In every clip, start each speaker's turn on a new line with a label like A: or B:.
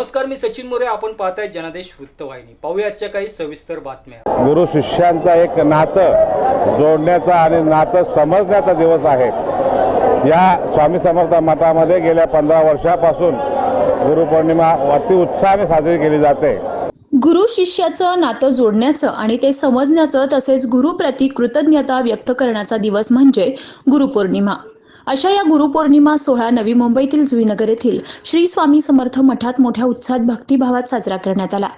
A: नमस्कार मी सचिन मोरे. आपण पाहताय जनादेश वृत्तवाहिनी. पाहूया आजच्या काही सविस्तर बातम्या.
B: गुरु शिष्यांचा एक नातं जोडण्याचा आणि नातं समजण्याचा दिवस आहे. या स्वामी समर्थ मठामध्ये गेल्या पंधरा वर्षापासून गुरुपौर्णिमा अति उत्साहाने साजरी केली जाते.
C: गुरु शिष्याचं नातं जोडण्याचं आणि ते समजण्याचं तसेच गुरुप्रती कृतज्ञता व्यक्त करण्याचा दिवस म्हणजे गुरुपौर्णिमा अशा या गुरुपौर्णिमा सोहळा नवी मुंबईतील जुईनगर येथील श्री स्वामी समर्थ मठात मोठ्या उत्साहात भक्तिभावात साजरा करण्यात आला.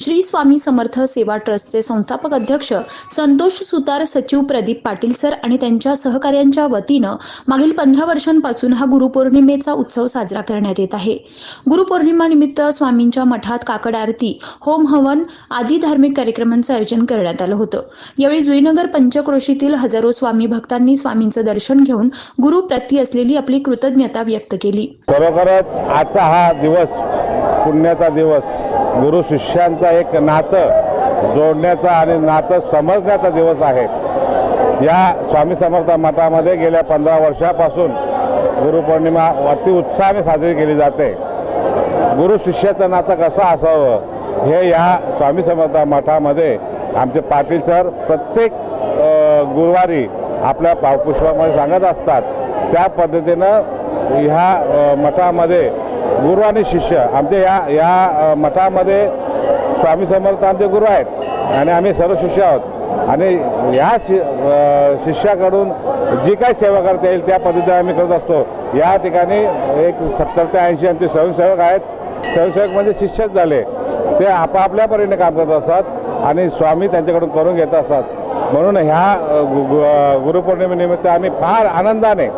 C: श्री स्वामी समर्थ सेवा ट्रस्टचे संस्थापक अध्यक्ष संतोष सुतार सचिव प्रदीप पाटील सर आणि त्यांच्या सहकार्यांच्या वतीनं मागील पंधरा वर्षांपासून हा गुरुपौर्णिमेचा उत्सव साजरा करण्यात येत आहे. गुरुपौर्णिमा निमित्त स्वामींच्या मठात काकड आरती होम हवन आदी धार्मिक कार्यक्रमांचं आयोजन करण्यात आलं होतं. यावेळी जुईनगर पंचक्रोशीतील हजारो स्वामी भक्तांनी स्वामींचं दर्शन घेऊन गुरुप्रती असलेली आपली कृतज्ञता व्यक्त केली.
B: खरोखरच आजचा हा दिवस पुण्याचा दिवस गुरु शिष्यांचा एक नातं जोडण्याचा आणि नातं समजण्याचा दिवस आहे. या स्वामी समर्थ मठामध्ये गेल्या पंधरा वर्षापासून गुरुपौर्णिमा अति उत्साहाने साजरी केली जाते. गुरु शिष्याचं नातं कसं असावं हे या स्वामी समर्थ मठामध्ये आमचे पाटील सर प्रत्येक गुरुवारी आपल्या पावपुष्पामध्ये सांगत असतात. त्या पद्धतीनं ह्या मठामध्ये गुरु आणि शिष्य आमच्या या या मठामध्ये स्वामी समर्थ आमचे गुरु आहेत आणि आम्ही सर्व शिष्य आहोत. आणि या शि शिष्याकडून जी काही सेवा करता येईल त्या पद्धतीने आम्ही करत असतो. या ठिकाणी एक सत्तर ते ऐंशी आमचे स्वयंसेवक आहेत. स्वयंसेवक म्हणजे शिष्यच झाले. ते आपापल्या परीने काम करत असतात आणि स्वामी त्यांच्याकडून करून घेत असतात. म्हणून ह्या गु- गु- गुरुपौर्णिमेनिमित्त आम्ही फार आनंदाने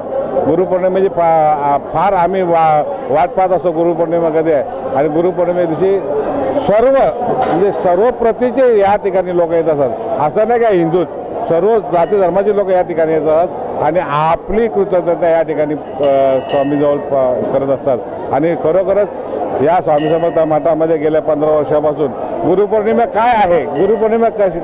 B: गुरुपौर्णिमेची फा फार आम्ही वा वाट पाहत असतो गुरुपौर्णिमा कधी आहे आणि गुरुपौर्णिमे दिवशी सर्व म्हणजे सर्व प्रतीचे या ठिकाणी लोक येत असतात. असं नाही का हिंदू सर्व जाती धर्माचे लोक या ठिकाणी येतात आणि आपली कृतज्ञता या ठिकाणी स्वामीजवळ प- करत असतात. आणि खरोखरच या स्वामी समर्थ मठामध्ये गेल्या पंधरा वर्षापासून गुरुपौर्णिमा काय आहे? गुरुपौर्णिमा कशी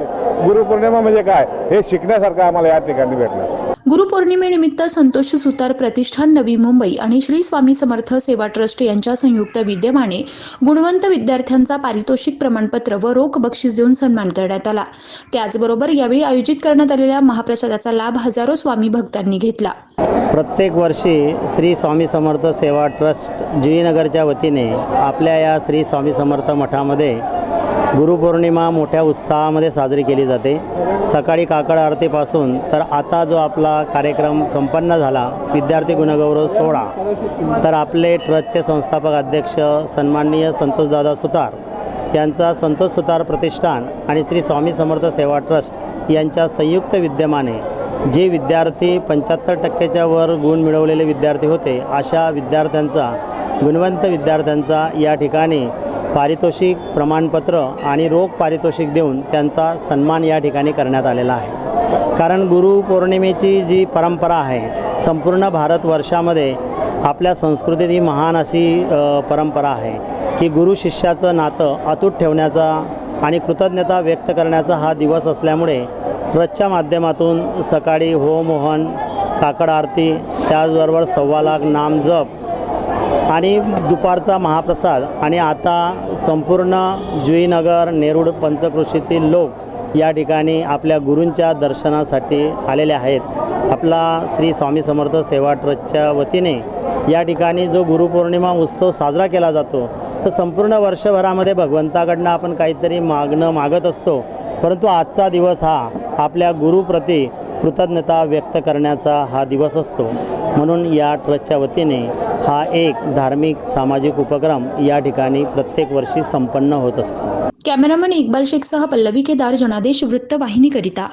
B: गुरुपौर्णिमा म्हणजे काय? हे शिकण्यासारखं आम्हाला या ठिकाणी भेटलं.
C: गुरुपौर्णिमेनिमित्त संतोष सुतार प्रतिष्ठान नवी मुंबई आणि श्री स्वामी समर्थ सेवा ट्रस्ट यांच्या संयुक्त विद्यमाने गुणवंत विद्यार्थ्यांचा पारितोषिक प्रमाणपत्र व रोख बक्षीस देऊन सन्मान करण्यात आला. त्याचबरोबर यावेळी आयोजित करण्यात आलेल्या महाप्रसादाचा लाभ हजारो स्वामी भक्तांनी घेतला.
D: प्रत्येक वर्षी श्री स्वामी समर्थ सेवा ट्रस्ट जुईनगरच्या वतीने आपल्या या श्री स्वामी समर्थ मठामध्ये गुरुपौर्णिमा मोठ्या उत्साहामध्ये साजरी केली जाते. सकाळी काकड आरतीपासून तर आता जो आपला कार्यक्रम संपन्न झाला विद्यार्थी गुणगौरव सोहळा तर आपले ट्रस्टचे संस्थापक अध्यक्ष सन्माननीय संतोषदादा सुतार यांचा संतोष सुतार प्रतिष्ठान आणि श्री स्वामी समर्थ सेवा ट्रस्ट यांच्या संयुक्त विद्यमाने जे विद्यार्थी पंच्याहत्तर टक्क्याच्या वर गुण मिळवलेले विद्यार्थी होते अशा विद्यार्थ्यांचा गुणवंत विद्यार्थ्यांचा या ठिकाणी पारितोषिक प्रमाणपत्र आणि रोख पारितोषिक देऊन त्यांचा सन्मान या ठिकाणी करण्यात आलेला आहे. कारण गुरुपौर्णिमेची जी परंपरा आहे संपूर्ण भारतवर्षामध्ये आपल्या संस्कृतीत ही महान अशी परंपरा आहे की गुरु शिष्याचं नातं अतूट ठेवण्याचा आणि कृतज्ञता व्यक्त करण्याचा हा दिवस असल्यामुळे ट्रस्टच्या माध्यमातून सकाळी होमोहन काकड आरती त्याचबरोबर सव्वा लाख नामजप आणि दुपारचा महाप्रसाद आणि आता संपूर्ण जुईनगर नेरूळ पंचकृषीतील लोक या ठिकाणी आपल्या गुरूंच्या दर्शनासाठी आलेले आहेत. आपला श्री स्वामी समर्थ सेवा ट्रस्टच्या वतीने या ठिकाणी जो गुरुपौर्णिमा उत्सव साजरा केला जातो तर संपूर्ण वर्षभरामध्ये भगवंताकडनं आपण काहीतरी मागणं मागत असतो. परंतु आजचा दिवस हा आपल्या गुरुप्रती कृतज्ञता व्यक्त करण्याचा हा दिवस असतो. म्हणून या ट्रस्टच्या वतीने हा एक धार्मिक सामाजिक उपक्रम या ठिकाणी प्रत्येक वर्षी संपन्न होत असतो.
C: कॅमेरामन इक्बाल शेखसह पल्लवी केदार जनादेश वृत्तवाहिनीकरिता